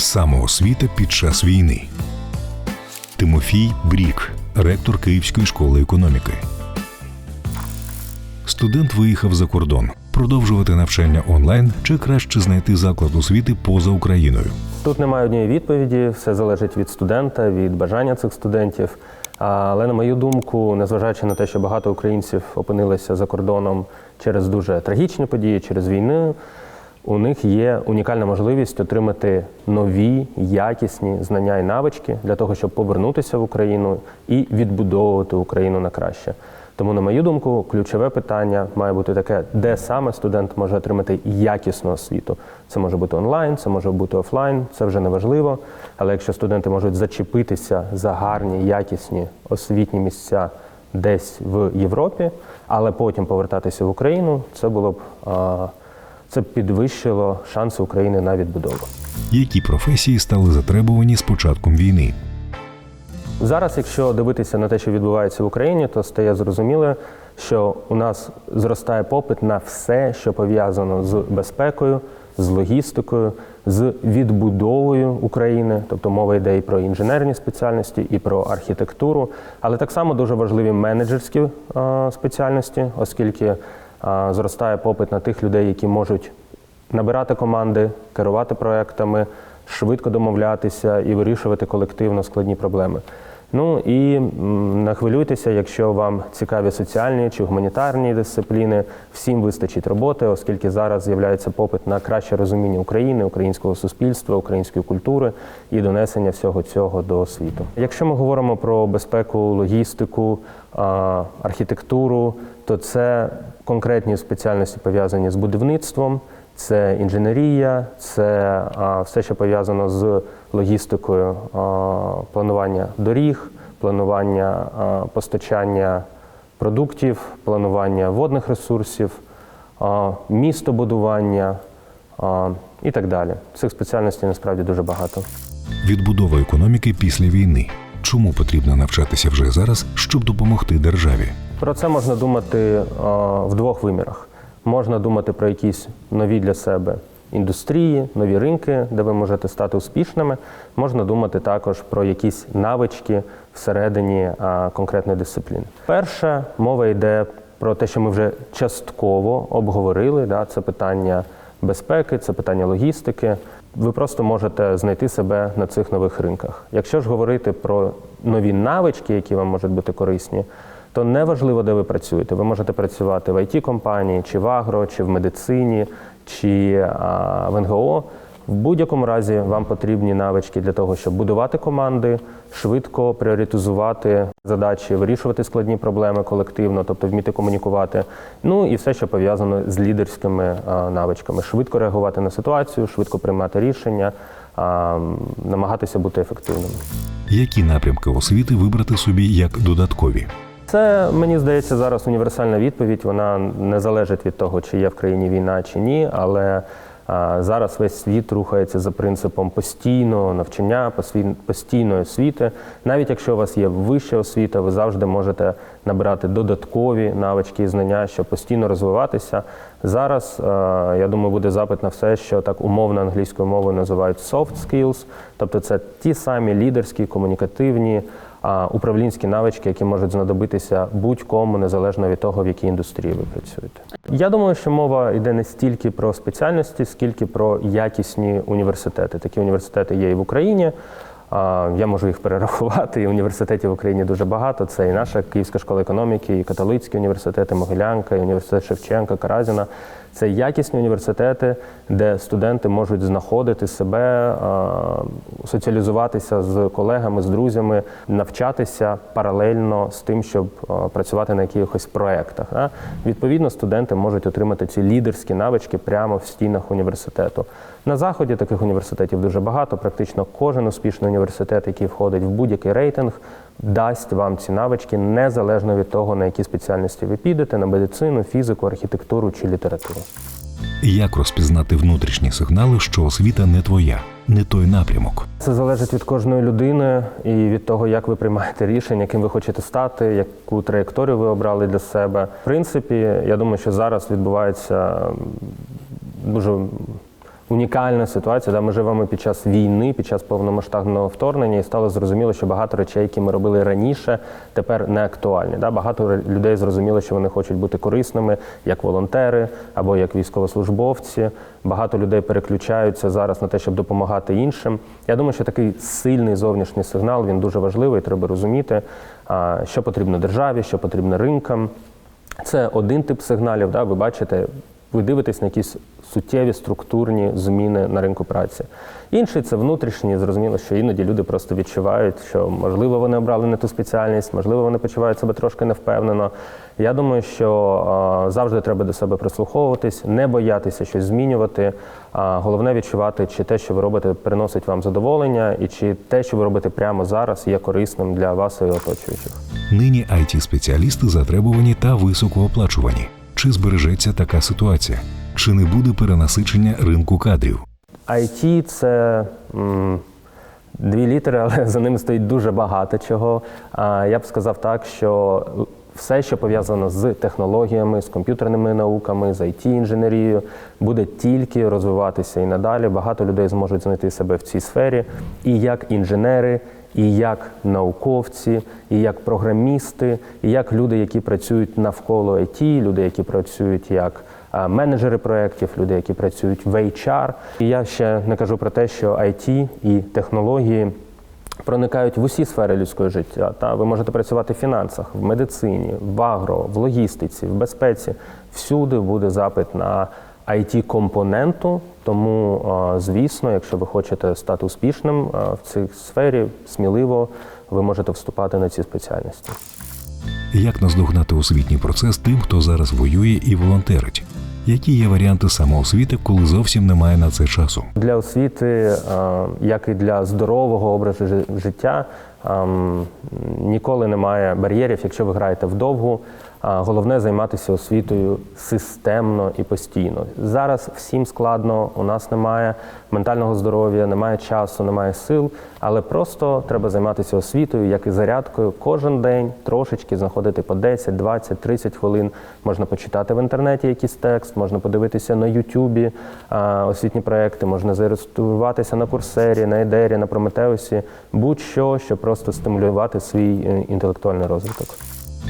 Самоосвіта під час війни. Тимофій Брік, ректор Київської школи економіки. Студент виїхав за кордон продовжувати навчання онлайн чи краще знайти заклад освіти поза Україною. Тут немає однієї відповіді, все залежить від студента, від бажання цих студентів. Але на мою думку, незважаючи на те, що багато українців опинилися за кордоном через дуже трагічні події, через війну, у них є унікальна можливість отримати нові якісні знання і навички для того, щоб повернутися в Україну і відбудовувати Україну на краще. Тому, на мою думку, ключове питання має бути таке, де саме студент може отримати якісну освіту. Це може бути онлайн, це може бути офлайн, це вже не важливо. Але якщо студенти можуть зачепитися за гарні, якісні освітні місця десь в Європі, але потім повертатися в Україну, це було б це підвищило шанси України на відбудову. Які професії стали затребувані з початком війни? Зараз, якщо дивитися на те, що відбувається в Україні, то стає зрозуміло, що у нас зростає попит на все, що пов'язано з безпекою, з логістикою, з відбудовою України, тобто мова йде і про інженерні спеціальності, і про архітектуру, але так само дуже важливі менеджерські спеціальності, оскільки зростає попит на тих людей, які можуть набирати команди, керувати проектами, швидко домовлятися і вирішувати колективно складні проблеми. Ну і не хвилюйтеся, якщо вам цікаві соціальні чи гуманітарні дисципліни, всім вистачить роботи, оскільки зараз з'являється попит на краще розуміння України, українського суспільства, української культури і донесення всього цього до світу. Якщо ми говоримо про безпеку, логістику, архітектуру, то це конкретні спеціальності пов'язані з будівництвом. Це інженерія, це все, що пов'язано з логістикою планування доріг, планування постачання продуктів, планування водних ресурсів, містобудування і так далі. Цих спеціальностей насправді дуже багато. Відбудова економіки після війни. Чому потрібно навчатися вже зараз, щоб допомогти державі? Про це можна думати а, в двох вимірах. Можна думати про якісь нові для себе індустрії, нові ринки, де ви можете стати успішними. Можна думати також про якісь навички всередині а, конкретної дисципліни. Перше, мова йде про те, що ми вже частково обговорили. Да, це питання безпеки, це питання логістики. Ви просто можете знайти себе на цих нових ринках. Якщо ж говорити про нові навички, які вам можуть бути корисні, то неважливо, де ви працюєте. Ви можете працювати в it компанії чи в агро, чи в медицині, чи а, в НГО. В будь-якому разі вам потрібні навички для того, щоб будувати команди, швидко пріоритизувати задачі, вирішувати складні проблеми колективно, тобто вміти комунікувати. Ну і все, що пов'язано з лідерськими навичками, швидко реагувати на ситуацію, швидко приймати рішення, намагатися бути ефективними. Які напрямки освіти вибрати собі як додаткові? Це мені здається зараз універсальна відповідь. Вона не залежить від того, чи є в країні війна чи ні, але зараз весь світ рухається за принципом постійного навчання, постійної освіти. Навіть якщо у вас є вища освіта, ви завжди можете набирати додаткові навички і знання, щоб постійно розвиватися. Зараз я думаю, буде запит на все, що так умовно англійською мовою називають soft skills, тобто це ті самі лідерські, комунікативні управлінські навички, які можуть знадобитися будь-кому, незалежно від того, в якій індустрії ви працюєте. Я думаю, що мова йде не стільки про спеціальності, скільки про якісні університети. Такі університети є і в Україні. Я можу їх перерахувати. Університетів в Україні дуже багато. Це і наша Київська школа економіки, і католицькі університети, Могилянка, і університет Шевченка, Каразіна. Це якісні університети, де студенти можуть знаходити себе, соціалізуватися з колегами, з друзями, навчатися паралельно з тим, щоб працювати на якихось проєктах. Відповідно, студенти можуть отримати ці лідерські навички прямо в стінах університету. На заході таких університетів дуже багато. Практично кожен успішний університет, який входить в будь-який рейтинг, дасть вам ці навички незалежно від того, на які спеціальності ви підете на медицину, фізику, архітектуру чи літературу. Як розпізнати внутрішні сигнали, що освіта не твоя, не той напрямок? Це залежить від кожної людини і від того, як ви приймаєте рішення, ким ви хочете стати, яку траєкторію ви обрали для себе. В принципі, я думаю, що зараз відбувається дуже унікальна ситуація. Да? Ми живемо під час війни, під час повномасштабного вторгнення, і стало зрозуміло, що багато речей, які ми робили раніше, тепер не актуальні. Да? Багато людей зрозуміло, що вони хочуть бути корисними як волонтери або як військовослужбовці. Багато людей переключаються зараз на те, щоб допомагати іншим. Я думаю, що такий сильний зовнішній сигнал він дуже важливий. Треба розуміти, що потрібно державі, що потрібно ринкам. Це один тип сигналів. Да? Ви бачите, ви дивитесь на якісь суттєві структурні зміни на ринку праці. Інший це внутрішній, зрозуміло, що іноді люди просто відчувають, що можливо вони обрали не ту спеціальність, можливо, вони почувають себе трошки невпевнено. Я думаю, що завжди треба до себе прислуховуватись, не боятися щось змінювати. А головне відчувати, чи те, що ви робите, приносить вам задоволення, і чи те, що ви робите прямо зараз, є корисним для вас і оточуючих. Нині it спеціалісти затребувані та високооплачувані. Чи збережеться така ситуація? Чи не буде перенасичення ринку кадрів? IT – це м, дві літери, але за ними стоїть дуже багато чого. А, Я б сказав так, що все, що пов'язано з технологіями, з комп'ютерними науками, з it інженерією буде тільки розвиватися і надалі. Багато людей зможуть знайти себе в цій сфері, і як інженери, і як науковці, і як програмісти, і як люди, які працюють навколо IT, люди, які працюють як менеджери проєктів, люди, які працюють в HR. І я ще не кажу про те, що IT і технології проникають в усі сфери людського життя. Та ви можете працювати в фінансах, в медицині, в агро, в логістиці, в безпеці. Всюди буде запит на it компоненту тому, звісно, якщо ви хочете стати успішним в цій сфері, сміливо ви можете вступати на ці спеціальності. Як наздогнати освітній процес тим, хто зараз воює і волонтерить? Які є варіанти самоосвіти, коли зовсім немає на це часу? Для освіти, як і для здорового образу жи- життя, ніколи немає бар'єрів, якщо ви граєте вдовгу. Головне займатися освітою системно і постійно. Зараз всім складно, у нас немає ментального здоров'я, немає часу, немає сил, але просто треба займатися освітою, як і зарядкою. Кожен день трошечки знаходити по 10, 20, 30 хвилин. Можна почитати в інтернеті якийсь текст, можна подивитися на Ютубі освітні проекти, можна зареєструватися на курсері, на Едері, на Прометеусі, будь-що, щоб просто стимулювати свій е, інтелектуальний розвиток.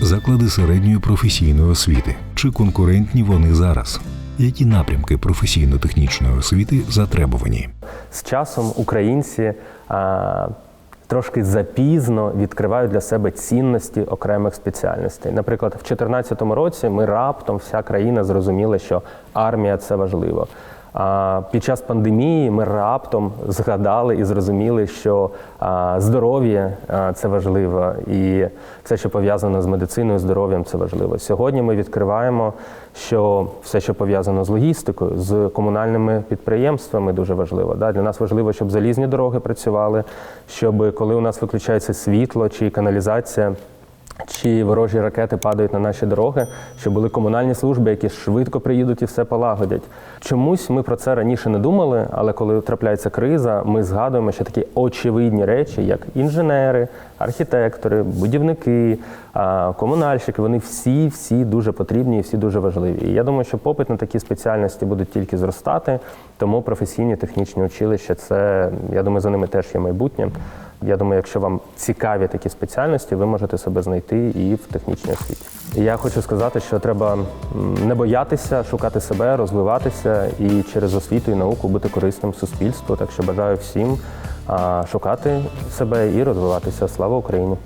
Заклади середньої професійної освіти. Чи конкурентні вони зараз? Які напрямки професійно-технічної освіти затребувані? З часом українці а, трошки запізно відкривають для себе цінності окремих спеціальностей. Наприклад, в 2014 році ми раптом вся країна зрозуміла, що армія це важливо. А під час пандемії ми раптом згадали і зрозуміли, що здоров'я це важливо, і все, що пов'язано з медициною, здоров'ям, це важливо. Сьогодні ми відкриваємо, що все, що пов'язано з логістикою, з комунальними підприємствами, дуже важливо. Для нас важливо, щоб залізні дороги працювали, щоб коли у нас виключається світло чи каналізація. Чи ворожі ракети падають на наші дороги, що були комунальні служби, які швидко приїдуть і все полагодять. Чомусь ми про це раніше не думали, але коли трапляється криза, ми згадуємо, що такі очевидні речі, як інженери, архітектори, будівники, комунальщики, вони всі всі дуже потрібні і всі дуже важливі. І я думаю, що попит на такі спеціальності будуть тільки зростати, тому професійні технічні училища це я думаю, за ними теж є майбутнє. Я думаю, якщо вам цікаві такі спеціальності, ви можете себе знайти і в технічній освіті. Я хочу сказати, що треба не боятися, шукати себе, розвиватися і через освіту і науку бути корисним суспільству. Так що бажаю всім шукати себе і розвиватися. Слава Україні!